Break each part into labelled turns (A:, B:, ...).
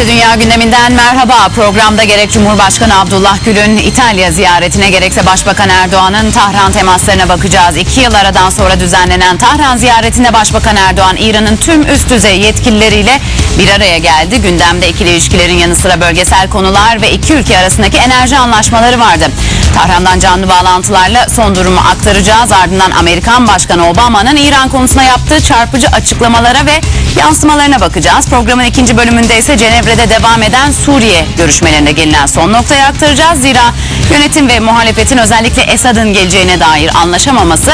A: TRT Dünya gündeminden merhaba. Programda gerek Cumhurbaşkanı Abdullah Gül'ün İtalya ziyaretine gerekse Başbakan Erdoğan'ın Tahran temaslarına bakacağız. İki yıl aradan sonra düzenlenen Tahran ziyaretinde Başbakan Erdoğan İran'ın tüm üst düzey yetkilileriyle bir araya geldi. Gündemde ikili ilişkilerin yanı sıra bölgesel konular ve iki ülke arasındaki enerji anlaşmaları vardı. Tahran'dan canlı bağlantılarla son durumu aktaracağız. Ardından Amerikan Başkanı Obama'nın İran konusuna yaptığı çarpıcı açıklamalara ve yansımalarına bakacağız. Programın ikinci bölümünde ise Cenevre'de devam eden Suriye görüşmelerine gelinen son noktayı aktaracağız. Zira yönetim ve muhalefetin özellikle Esad'ın geleceğine dair anlaşamaması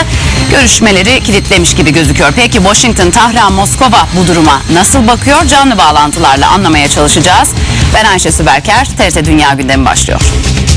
A: görüşmeleri kilitlemiş gibi gözüküyor. Peki Washington, Tahran, Moskova bu duruma nasıl bakıyor? Canlı bağlantılarla anlamaya çalışacağız. Ben Ayşe Süberker, TRT Dünya Gündemi başlıyor.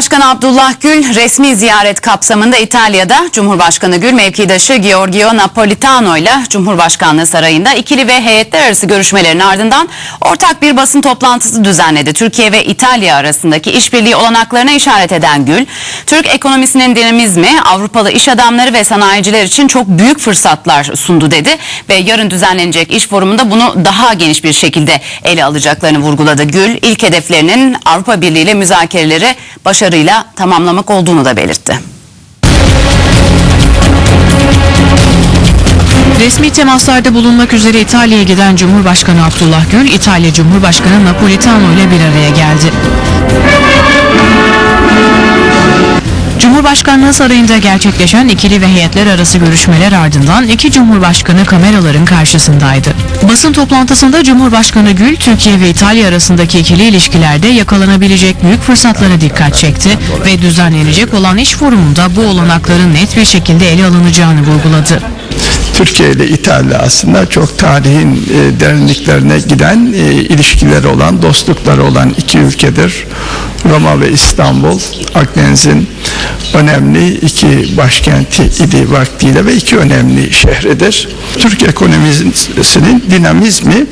A: Cumhurbaşkanı Abdullah Gül resmi ziyaret kapsamında İtalya'da Cumhurbaşkanı Gül mevkidaşı Giorgio Napolitano ile Cumhurbaşkanlığı Sarayı'nda ikili ve heyetler arası görüşmelerin ardından ortak bir basın toplantısı düzenledi. Türkiye ve İtalya arasındaki işbirliği olanaklarına işaret eden Gül, Türk ekonomisinin dinamizmi Avrupalı iş adamları ve sanayiciler için çok büyük fırsatlar sundu dedi ve yarın düzenlenecek iş forumunda bunu daha geniş bir şekilde ele alacaklarını vurguladı. Gül ilk hedeflerinin Avrupa Birliği ile müzakereleri başarıyla tamamlamak olduğunu da belirtti.
B: Resmi temaslarda bulunmak üzere İtalya'ya giden Cumhurbaşkanı Abdullah Gül, İtalya Cumhurbaşkanı Napolitano ile bir araya geldi. Cumhurbaşkanlığı sarayında gerçekleşen ikili ve heyetler arası görüşmeler ardından iki cumhurbaşkanı kameraların karşısındaydı. Basın toplantısında Cumhurbaşkanı Gül, Türkiye ve İtalya arasındaki ikili ilişkilerde yakalanabilecek büyük fırsatlara dikkat çekti ve düzenlenecek olan iş forumunda bu olanakların net bir şekilde ele alınacağını vurguladı.
C: Türkiye ile İtalya aslında çok tarihin e, derinliklerine giden e, ilişkileri olan, dostlukları olan iki ülkedir. Roma ve İstanbul, Akdeniz'in önemli iki başkenti idi vaktiyle ve iki önemli şehridir. Türk ekonomisinin dinamizmi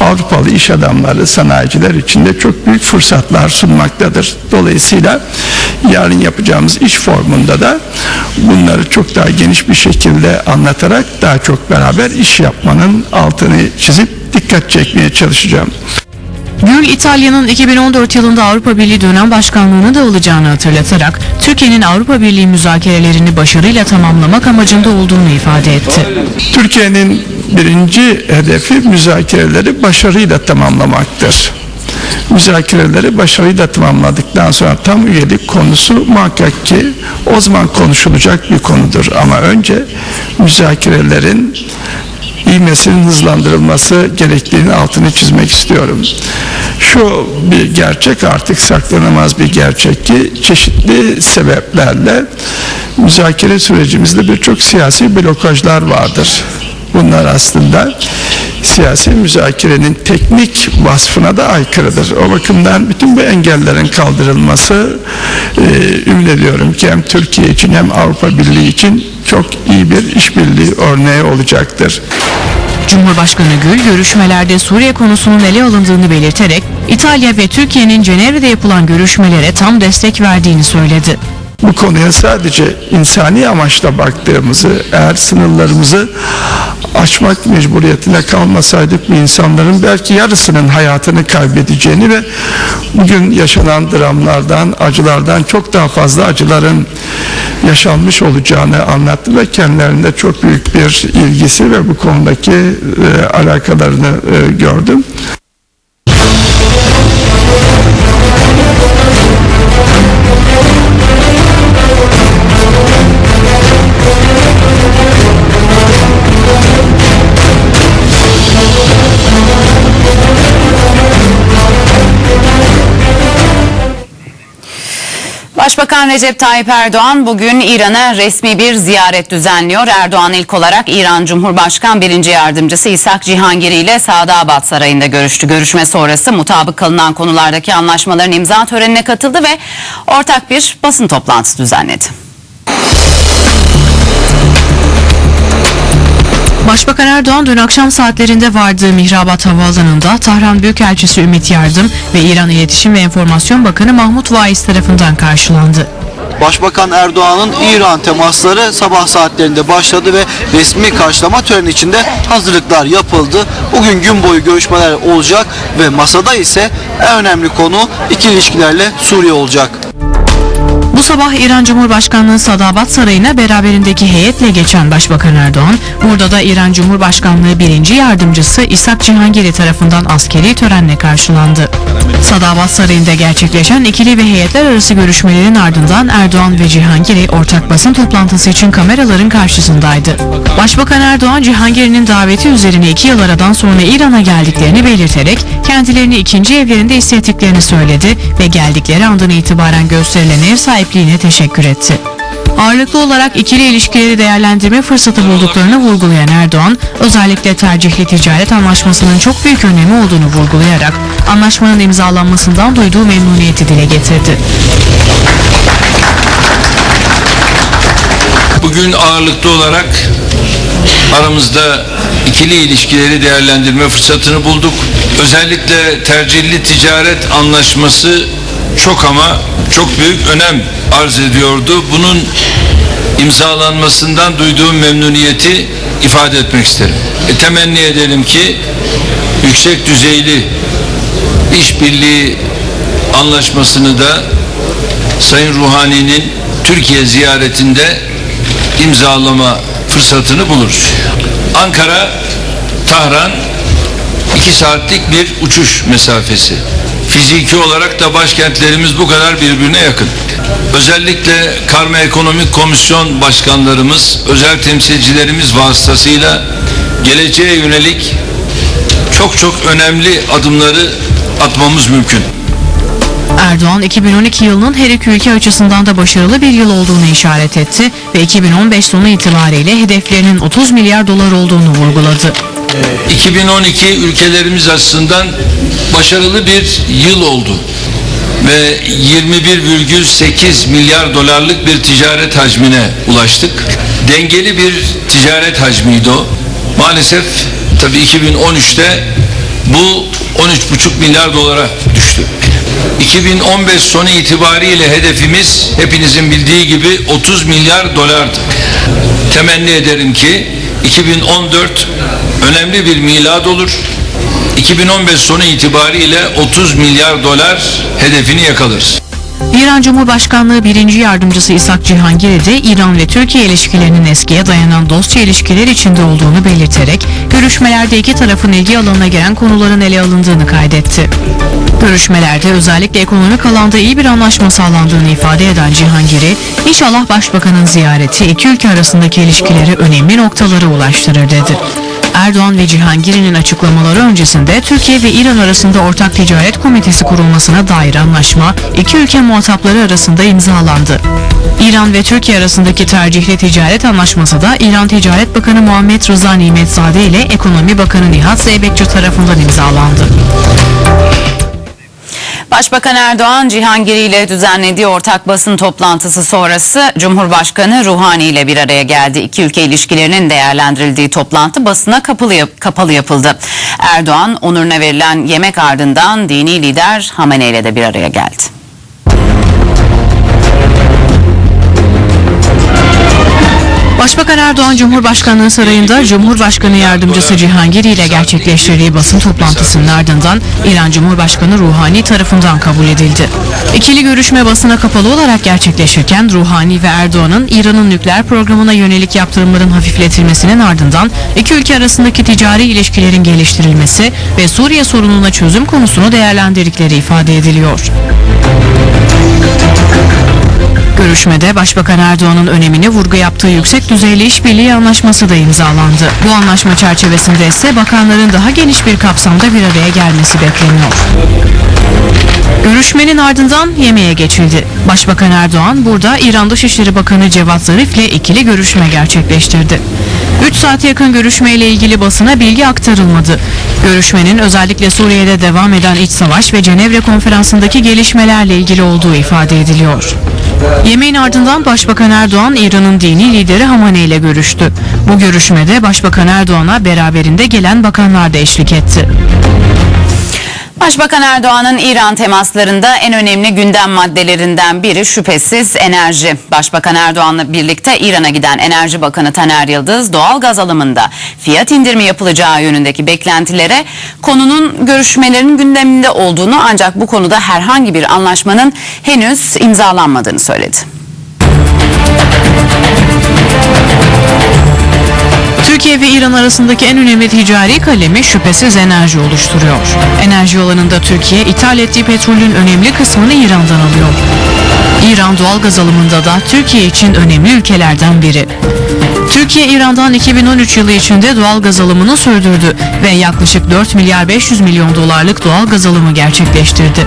C: Avrupalı iş adamları, sanayiciler için de çok büyük fırsatlar sunmaktadır. Dolayısıyla yarın yapacağımız iş formunda da bunları çok daha geniş bir şekilde anlatarak daha çok beraber iş yapmanın altını çizip dikkat çekmeye çalışacağım.
B: Gül, İtalya'nın 2014 yılında Avrupa Birliği dönem başkanlığını da alacağını hatırlatarak Türkiye'nin Avrupa Birliği müzakerelerini başarıyla tamamlamak amacında olduğunu ifade etti.
C: Türkiye'nin birinci hedefi müzakereleri başarıyla tamamlamaktır. Müzakereleri başarıyla tamamladıktan sonra tam üyelik konusu muhakkak ki o zaman konuşulacak bir konudur. Ama önce müzakerelerin ivmesinin hızlandırılması gerektiğini altını çizmek istiyorum. Şu bir gerçek artık saklanamaz bir gerçek ki çeşitli sebeplerle müzakere sürecimizde birçok siyasi blokajlar vardır. Bunlar aslında siyasi müzakerenin teknik vasfına da aykırıdır. O bakımdan bütün bu engellerin kaldırılması e, ümit ediyorum ki hem Türkiye için hem Avrupa Birliği için çok iyi bir işbirliği örneği olacaktır.
B: Cumhurbaşkanı Gül görüşmelerde Suriye konusunun ele alındığını belirterek İtalya ve Türkiye'nin Cenevre'de yapılan görüşmelere tam destek verdiğini söyledi.
C: Bu konuya sadece insani amaçla baktığımızı, eğer sınırlarımızı açmak mecburiyetine kalmasaydık bu insanların belki yarısının hayatını kaybedeceğini ve bugün yaşanan dramlardan, acılardan çok daha fazla acıların yaşanmış olacağını anlattı ve kendilerinde çok büyük bir ilgisi ve bu konudaki e, alakalarını e, gördüm.
A: Başbakan Recep Tayyip Erdoğan bugün İran'a resmi bir ziyaret düzenliyor. Erdoğan ilk olarak İran Cumhurbaşkan Birinci Yardımcısı İshak Cihangiri ile Sadabat Sarayı'nda görüştü. Görüşme sonrası mutabık kalınan konulardaki anlaşmaların imza törenine katıldı ve ortak bir basın toplantısı düzenledi.
B: Başbakan Erdoğan dün akşam saatlerinde vardığı Mihrabat Havaalanı'nda Tahran Büyükelçisi Ümit Yardım ve İran İletişim ve Enformasyon Bakanı Mahmut Vaiz tarafından karşılandı.
D: Başbakan Erdoğan'ın İran temasları sabah saatlerinde başladı ve resmi karşılama töreni içinde hazırlıklar yapıldı. Bugün gün boyu görüşmeler olacak ve masada ise en önemli konu ikili ilişkilerle Suriye olacak.
B: Bu sabah İran Cumhurbaşkanlığı Sadabat Sarayı'na beraberindeki heyetle geçen Başbakan Erdoğan, burada da İran Cumhurbaşkanlığı birinci Yardımcısı İshak Cihangiri tarafından askeri törenle karşılandı. Sadabat Sarayı'nda gerçekleşen ikili ve heyetler arası görüşmelerin ardından Erdoğan ve Cihangiri ortak basın toplantısı için kameraların karşısındaydı. Başbakan Erdoğan, Cihangiri'nin daveti üzerine iki yıl aradan sonra İran'a geldiklerini belirterek kendilerini ikinci evlerinde hissettiklerini söyledi ve geldikleri andan itibaren gösterilen ev sahipliğine teşekkür etti. Ağırlıklı olarak ikili ilişkileri değerlendirme fırsatı bulduklarını vurgulayan Erdoğan, özellikle tercihli ticaret anlaşmasının çok büyük önemi olduğunu vurgulayarak anlaşmanın imzalanmasından duyduğu memnuniyeti dile getirdi.
E: Bugün ağırlıklı olarak aramızda ikili ilişkileri değerlendirme fırsatını bulduk. Özellikle tercihli ticaret anlaşması çok ama çok büyük önem arz ediyordu. Bunun imzalanmasından duyduğum memnuniyeti ifade etmek isterim. E, temenni edelim ki yüksek düzeyli işbirliği anlaşmasını da Sayın Ruhani'nin Türkiye ziyaretinde imzalama fırsatını buluruz. Ankara, Tahran 2 saatlik bir uçuş mesafesi. Fiziki olarak da başkentlerimiz bu kadar birbirine yakın. Özellikle Karma Ekonomik Komisyon başkanlarımız, özel temsilcilerimiz vasıtasıyla geleceğe yönelik çok çok önemli adımları atmamız mümkün.
B: Erdoğan 2012 yılının her iki ülke açısından da başarılı bir yıl olduğunu işaret etti ve 2015 sonu itibariyle hedeflerinin 30 milyar dolar olduğunu vurguladı.
E: 2012 ülkelerimiz açısından başarılı bir yıl oldu ve 21,8 milyar dolarlık bir ticaret hacmine ulaştık. Dengeli bir ticaret hacmiydi o. Maalesef tabii 2013'te bu 13,5 milyar dolara düştü. 2015 sonu itibariyle hedefimiz hepinizin bildiği gibi 30 milyar dolardı. Temenni ederim ki 2014 önemli bir milad olur. 2015 sonu itibariyle 30 milyar dolar hedefini yakalarız.
B: İran Cumhurbaşkanlığı birinci yardımcısı İshak Cihangiri de İran ve Türkiye ilişkilerinin eskiye dayanan dostça ilişkiler içinde olduğunu belirterek görüşmelerde iki tarafın ilgi alanına gelen konuların ele alındığını kaydetti. Görüşmelerde özellikle ekonomik alanda iyi bir anlaşma sağlandığını ifade eden Cihangiri, inşallah Başbakanın ziyareti iki ülke arasındaki ilişkileri önemli noktalara ulaştırır dedi. Erdoğan ve Cihangir'in açıklamaları öncesinde Türkiye ve İran arasında ortak ticaret komitesi kurulmasına dair anlaşma iki ülke muhatapları arasında imzalandı. İran ve Türkiye arasındaki tercihli ticaret anlaşması da İran Ticaret Bakanı Muhammed Rıza Nimetzade ile Ekonomi Bakanı Nihat Zeybekçi tarafından imzalandı.
A: Başbakan Erdoğan Cihangiri ile düzenlediği ortak basın toplantısı sonrası Cumhurbaşkanı Ruhani ile bir araya geldi. İki ülke ilişkilerinin değerlendirildiği toplantı basına kapalı, kapalı yapıldı. Erdoğan onuruna verilen yemek ardından dini lider Hamene ile de bir araya geldi.
B: Başbakan Erdoğan Cumhurbaşkanlığı Sarayı'nda Cumhurbaşkanı Yardımcısı Cihangir ile gerçekleştirdiği basın toplantısının ardından İran Cumhurbaşkanı Ruhani tarafından kabul edildi. İkili görüşme basına kapalı olarak gerçekleşirken Ruhani ve Erdoğan'ın İran'ın nükleer programına yönelik yaptırımların hafifletilmesinin ardından iki ülke arasındaki ticari ilişkilerin geliştirilmesi ve Suriye sorununa çözüm konusunu değerlendirdikleri ifade ediliyor. Görüşmede Başbakan Erdoğan'ın önemine vurgu yaptığı yüksek düzeyli işbirliği anlaşması da imzalandı. Bu anlaşma çerçevesinde ise bakanların daha geniş bir kapsamda bir araya gelmesi bekleniyor. Görüşmenin ardından yemeğe geçildi. Başbakan Erdoğan burada İran Dışişleri Bakanı Cevat Zarif ile ikili görüşme gerçekleştirdi. 3 saate yakın görüşmeyle ilgili basına bilgi aktarılmadı. Görüşmenin özellikle Suriye'de devam eden iç savaş ve Cenevre konferansındaki gelişmelerle ilgili olduğu ifade ediliyor. Yemeğin ardından Başbakan Erdoğan İran'ın dini lideri Hamane ile görüştü. Bu görüşmede Başbakan Erdoğan'a beraberinde gelen bakanlar da eşlik etti.
A: Başbakan Erdoğan'ın İran temaslarında en önemli gündem maddelerinden biri şüphesiz enerji. Başbakan Erdoğan'la birlikte İran'a giden Enerji Bakanı Taner Yıldız doğal gaz alımında fiyat indirimi yapılacağı yönündeki beklentilere konunun görüşmelerin gündeminde olduğunu ancak bu konuda herhangi bir anlaşmanın henüz imzalanmadığını söyledi.
B: Türkiye ve İran arasındaki en önemli ticari kalemi şüphesiz enerji oluşturuyor. Enerji alanında Türkiye ithal ettiği petrolün önemli kısmını İran'dan alıyor. İran doğal gaz alımında da Türkiye için önemli ülkelerden biri. Türkiye İran'dan 2013 yılı içinde doğal gaz alımını sürdürdü ve yaklaşık 4 milyar 500 milyon dolarlık doğal gaz alımı gerçekleştirdi.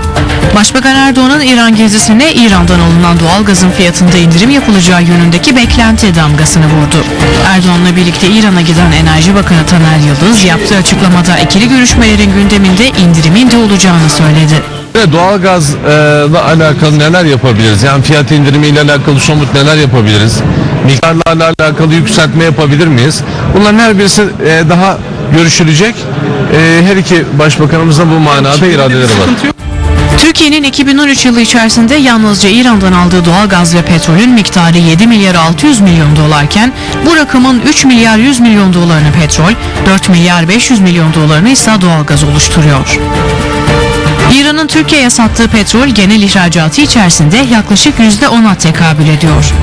B: Başbakan Erdoğan'ın İran gezisine İran'dan alınan doğal gazın fiyatında indirim yapılacağı yönündeki beklenti damgasını vurdu. Erdoğan'la birlikte İran'a giden Enerji Bakanı Taner Yıldız yaptığı açıklamada ikili görüşmelerin gündeminde indirimin de olacağını söyledi.
F: Ve doğalgazla alakalı neler yapabiliriz? Yani fiyat indirimiyle alakalı somut neler yapabiliriz? Miktarlarla alakalı yükseltme yapabilir miyiz? Bunların her birisi e, daha görüşülecek. E, her iki başbakanımızın bu manada iradeleri var.
B: Türkiye'nin 2013 yılı içerisinde yalnızca İran'dan aldığı doğal gaz ve petrolün miktarı 7 milyar 600 milyon dolarken bu rakamın 3 milyar 100 milyon dolarını petrol, 4 milyar 500 milyon dolarını ise doğal gaz oluşturuyor. İran'ın Türkiye'ye sattığı petrol genel ihracatı içerisinde yaklaşık %10'a tekabül ediyor.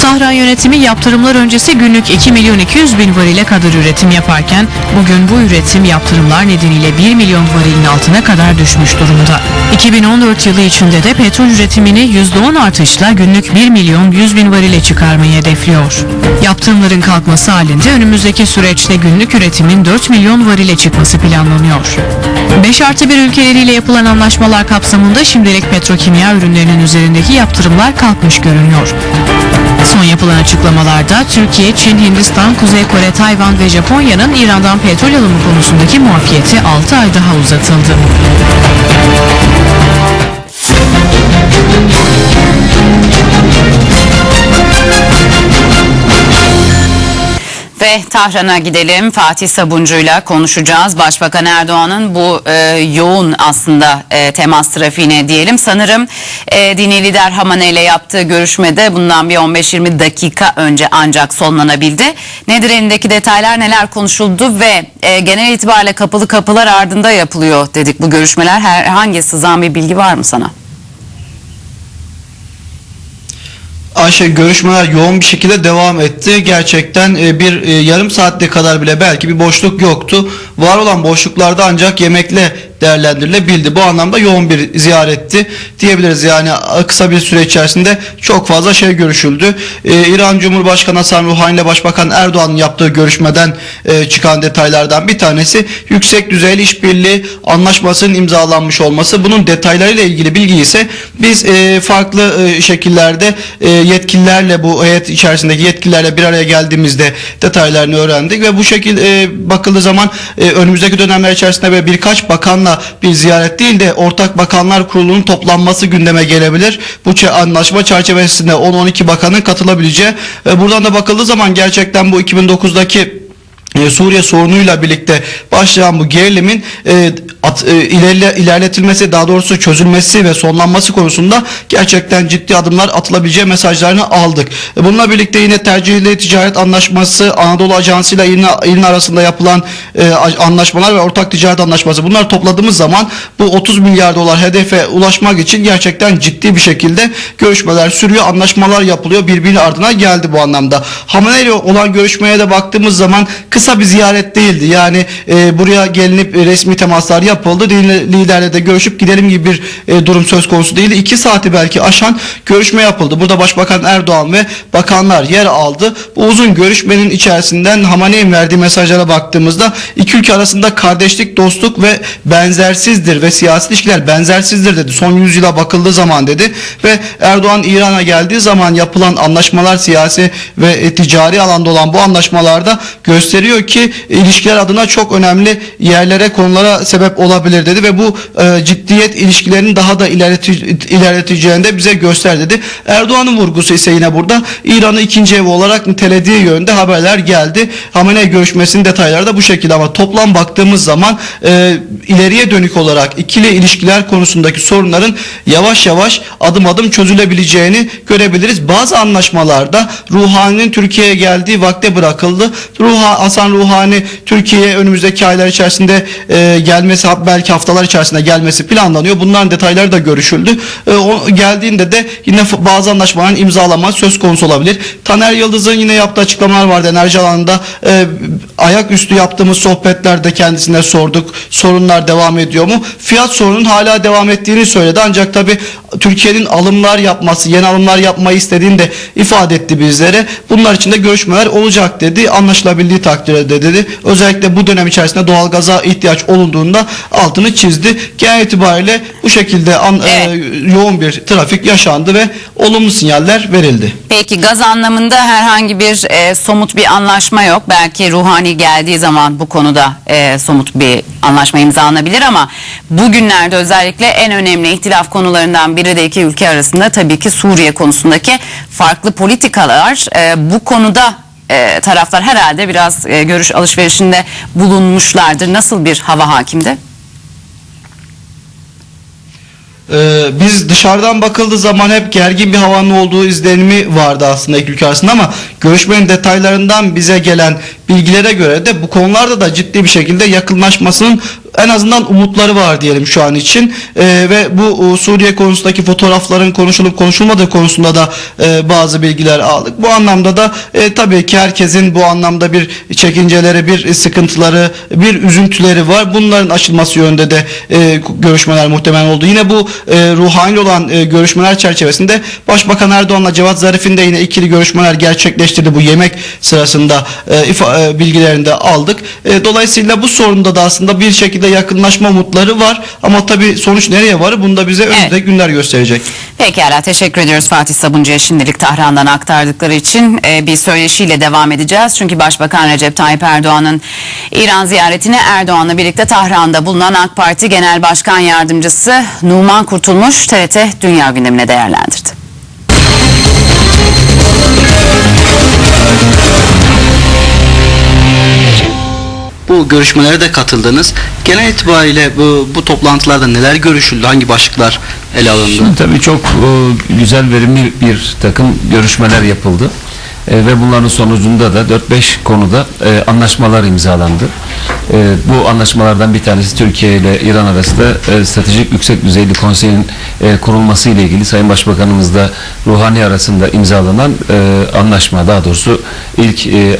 B: Tahran yönetimi yaptırımlar öncesi günlük 2 milyon 200 bin varile kadar üretim yaparken bugün bu üretim yaptırımlar nedeniyle 1 milyon varilin altına kadar düşmüş durumda. 2014 yılı içinde de petrol üretimini %10 artışla günlük 1 milyon 100 bin varile çıkarmayı hedefliyor. Yaptırımların kalkması halinde önümüzdeki süreçte günlük üretimin 4 milyon varile çıkması planlanıyor. 5 artı 1 ülkeleriyle yapılan anlaşmalar kapsamında şimdilik petrokimya ürünlerinin üzerindeki yaptırımlar kalkmış görünüyor. Son yapılan açıklamalarda Türkiye, Çin, Hindistan, Kuzey Kore, Tayvan ve Japonya'nın İran'dan petrol alımı konusundaki muafiyeti 6 ay daha uzatıldı.
A: Ve Tahran'a gidelim. Fatih Sabuncu'yla konuşacağız. Başbakan Erdoğan'ın bu e, yoğun aslında e, temas trafiğine diyelim. Sanırım e, dini lider Hamane ile yaptığı görüşmede bundan bir 15-20 dakika önce ancak sonlanabildi. Nedir elindeki detaylar neler konuşuldu ve e, genel itibariyle kapılı kapılar ardında yapılıyor dedik bu görüşmeler. Herhangi sızan bir bilgi var mı sana?
D: Ayşe görüşmeler yoğun bir şekilde devam etti. Gerçekten e, bir e, yarım saatte kadar bile belki bir boşluk yoktu. Var olan boşluklarda ancak yemekle değerlendirilebildi. Bu anlamda yoğun bir ziyaretti diyebiliriz. Yani kısa bir süre içerisinde çok fazla şey görüşüldü. Ee, İran Cumhurbaşkanı Hasan Ruhani ile Başbakan Erdoğan'ın yaptığı görüşmeden e, çıkan detaylardan bir tanesi yüksek düzeyli işbirliği anlaşmasının imzalanmış olması. Bunun detaylarıyla ilgili bilgi ise biz e, farklı e, şekillerde e, yetkililerle bu heyet içerisindeki yetkililerle bir araya geldiğimizde detaylarını öğrendik ve bu şekilde e, bakıldığı zaman e, önümüzdeki dönemler içerisinde böyle birkaç bakanla bir ziyaret değil de ortak bakanlar kurulunun toplanması gündeme gelebilir. Bu anlaşma çerçevesinde 10-12 bakanın katılabileceği ve buradan da bakıldığı zaman gerçekten bu 2009'daki e, Suriye sorunuyla birlikte başlayan bu gerilimin e, at, e, ilerle, ilerletilmesi daha doğrusu çözülmesi ve sonlanması konusunda gerçekten ciddi adımlar atılabileceği mesajlarını aldık. E, bununla birlikte yine tercihli ticaret anlaşması Anadolu Ajansı ile İLN, İLN arasında yapılan e, anlaşmalar ve ortak ticaret anlaşması bunları topladığımız zaman bu 30 milyar dolar hedefe ulaşmak için gerçekten ciddi bir şekilde görüşmeler sürüyor, anlaşmalar yapılıyor. Birbirinin ardına geldi bu anlamda. Hamane ile olan görüşmeye de baktığımız zaman kısa bir ziyaret değildi. Yani e, buraya gelinip e, resmi temaslar yapıldı. Liderle de görüşüp gidelim gibi bir e, durum söz konusu değildi. İki saati belki aşan görüşme yapıldı. Burada Başbakan Erdoğan ve bakanlar yer aldı. Bu uzun görüşmenin içerisinden Hamane'nin verdiği mesajlara baktığımızda iki ülke arasında kardeşlik, dostluk ve benzersizdir ve siyasi ilişkiler benzersizdir dedi. Son yüzyıla bakıldığı zaman dedi ve Erdoğan İran'a geldiği zaman yapılan anlaşmalar siyasi ve e, ticari alanda olan bu anlaşmalarda gösteriyor ki ilişkiler adına çok önemli yerlere konulara sebep olabilir dedi ve bu e, ciddiyet ilişkilerini daha da ilerleti, ilerleteceğini de bize göster dedi. Erdoğan'ın vurgusu ise yine burada İran'ı ikinci evi olarak nitelediği yönde haberler geldi. Hamenei görüşmesinin detayları da bu şekilde ama toplam baktığımız zaman e, ileriye dönük olarak ikili ilişkiler konusundaki sorunların yavaş yavaş adım adım çözülebileceğini görebiliriz. Bazı anlaşmalarda Ruhani'nin Türkiye'ye geldiği vakte bırakıldı. Ruha, Hasan Ruhani Türkiye'ye önümüzdeki aylar içerisinde e, gelmesi belki haftalar içerisinde gelmesi planlanıyor. Bunların detayları da görüşüldü. E, o, geldiğinde de yine bazı anlaşmaların imzalama söz konusu olabilir. Taner Yıldız'ın yine yaptığı açıklamalar vardı enerji alanında. E, ayaküstü yaptığımız sohbetlerde kendisine sorduk. Sorunlar devam ediyor mu? Fiyat sorunun hala devam ettiğini söyledi. Ancak tabi Türkiye'nin alımlar yapması, yeni alımlar yapmayı istediğini de ifade etti bizlere. Bunlar için de görüşmeler olacak dedi. Anlaşılabildiği takdirde dedi. Özellikle bu dönem içerisinde doğalgaza ihtiyaç olunduğunda altını çizdi. Genel itibariyle bu şekilde an-
A: Evet.
D: e, yoğun bir trafik yaşandı ve olumlu sinyaller verildi.
A: Peki gaz anlamında herhangi bir e, somut bir anlaşma yok. Belki Ruhani geldiği zaman bu konuda e, somut bir anlaşma imzalanabilir ama bugünlerde özellikle en önemli ihtilaf konularından biri de iki ülke arasında tabii ki Suriye konusundaki farklı politikalar. E, bu konuda e, taraflar herhalde biraz e, görüş alışverişinde bulunmuşlardır. Nasıl bir hava hakimdi?
D: Ee, biz dışarıdan bakıldığı zaman hep gergin bir havanın olduğu izlenimi vardı aslında iki ülke arasında ama görüşmenin detaylarından bize gelen bilgilere göre de bu konularda da ciddi bir şekilde yakınlaşmasının en azından umutları var diyelim şu an için Ee, ve bu e, Suriye konusundaki fotoğrafların konuşulup konuşulmadığı konusunda da e, bazı bilgiler aldık. Bu anlamda da e, tabii ki herkesin bu anlamda bir çekinceleri, bir sıkıntıları, bir üzüntüleri var. Bunların aşılması yönünde de e, görüşmeler muhtemelen oldu. Yine bu e, ruhani olan e, görüşmeler çerçevesinde Başbakan Erdoğan'la Cevat Zarif'in de yine ikili görüşmeler gerçekleştirdi. Bu yemek sırasında e, ifa- e, bilgilerini de aldık. E, dolayısıyla bu sorunda da aslında bir şekilde yakınlaşma umutları var. Ama tabii sonuç nereye varır bunu da bize önümüzde günler gösterecek.
A: Pekala teşekkür ediyoruz Fatih Sabuncu'ya şimdilik Tahran'dan aktardıkları için Ee, bir söyleşiyle devam edeceğiz. Çünkü Başbakan Recep Tayyip Erdoğan'ın İran ziyaretine Erdoğan'la birlikte Tahran'da bulunan AK Parti Genel Başkan Yardımcısı Numan Kurtulmuş TRT Dünya gündemine değerlendirdi.
G: Bu görüşmelere de katıldınız. Genel itibariyle bu, bu toplantılarda neler görüşüldü? Hangi başlıklar ele alındı?
H: Şimdi tabii çok e, güzel verimli bir takım görüşmeler yapıldı. E, ve bunların sonucunda da 4-5 konuda e, anlaşmalar imzalandı. E, bu anlaşmalardan bir tanesi Türkiye ile İran arasında e, stratejik yüksek düzeyli konseyin e, kurulması ile ilgili Sayın Başbakanımızla Ruhani arasında imzalanan e, anlaşma daha doğrusu ilk e, e,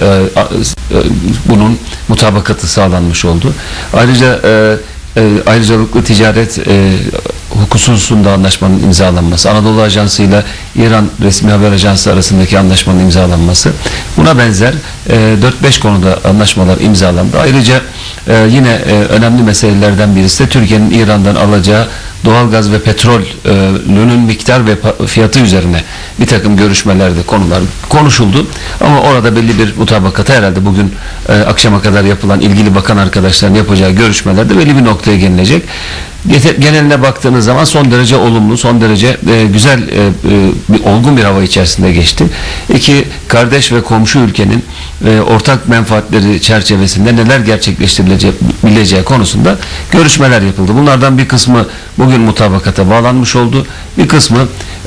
H: bunun mutabakatı sağlanmış oldu. Ayrıca e, e, ayrıcalıklı ticaret e, hususunda anlaşmanın imzalanması, Anadolu Ajansı ile İran Resmi Haber Ajansı arasındaki anlaşmanın imzalanması, buna benzer e, 4-5 konuda anlaşmalar imzalandı. Ayrıca e, yine e, önemli meselelerden birisi de Türkiye'nin İran'dan alacağı doğalgaz ve petrolünün miktar ve fiyatı üzerine bir takım görüşmelerde konular konuşuldu. Ama orada belli bir mutabakata herhalde bugün e, akşama kadar yapılan ilgili bakan arkadaşların yapacağı görüşmelerde belli bir noktaya gelinecek. Geneline baktığınız zaman son derece olumlu, son derece e, güzel, e, bir olgun bir hava içerisinde geçti. İki kardeş ve komşu ülkenin ortak menfaatleri çerçevesinde neler gerçekleştirilebileceği konusunda görüşmeler yapıldı. Bunlardan bir kısmı bugün mutabakata bağlanmış oldu. Bir kısmı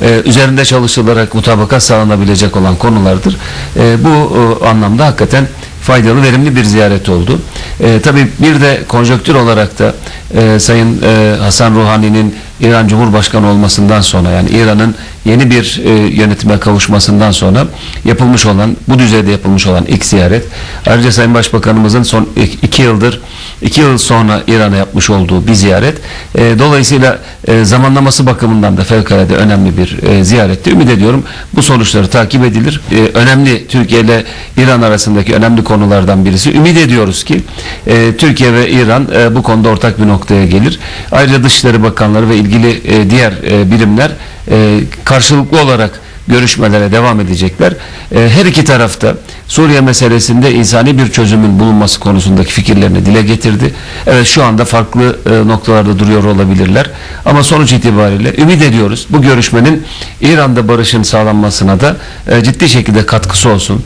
H: e, üzerinde çalışılarak mutabakat sağlanabilecek olan konulardır. E, bu e, anlamda hakikaten faydalı, verimli bir ziyaret oldu. E, tabii bir de konjonktür olarak da e, Sayın e, Hasan Ruhani'nin İran Cumhurbaşkanı olmasından sonra yani İran'ın yeni bir e, yönetime kavuşmasından sonra yapılmış olan, bu düzeyde yapılmış olan ilk ziyaret. Ayrıca Sayın Başbakanımızın son ik- iki yıldır, iki yıl sonra İran'a yapmış olduğu bir ziyaret. E, dolayısıyla e, zamanlaması bakımından da fevkalade önemli bir e, ziyaretti. Ümit ediyorum bu sonuçları takip edilir. E, önemli Türkiye ile İran arasındaki önemli konulardan birisi. Ümit ediyoruz ki e, Türkiye ve İran e, bu konuda ortak bir noktaya gelir. Ayrıca Dışişleri Bakanları ve ilgili e, diğer e, birimler e, karşılıklı olarak görüşmelere devam edecekler. E, her iki tarafta Suriye meselesinde insani bir çözümün bulunması konusundaki fikirlerini dile getirdi. Evet şu anda farklı e, noktalarda duruyor olabilirler. Ama sonuç itibariyle ümit ediyoruz bu görüşmenin İran'da barışın sağlanmasına da e, ciddi şekilde katkısı olsun.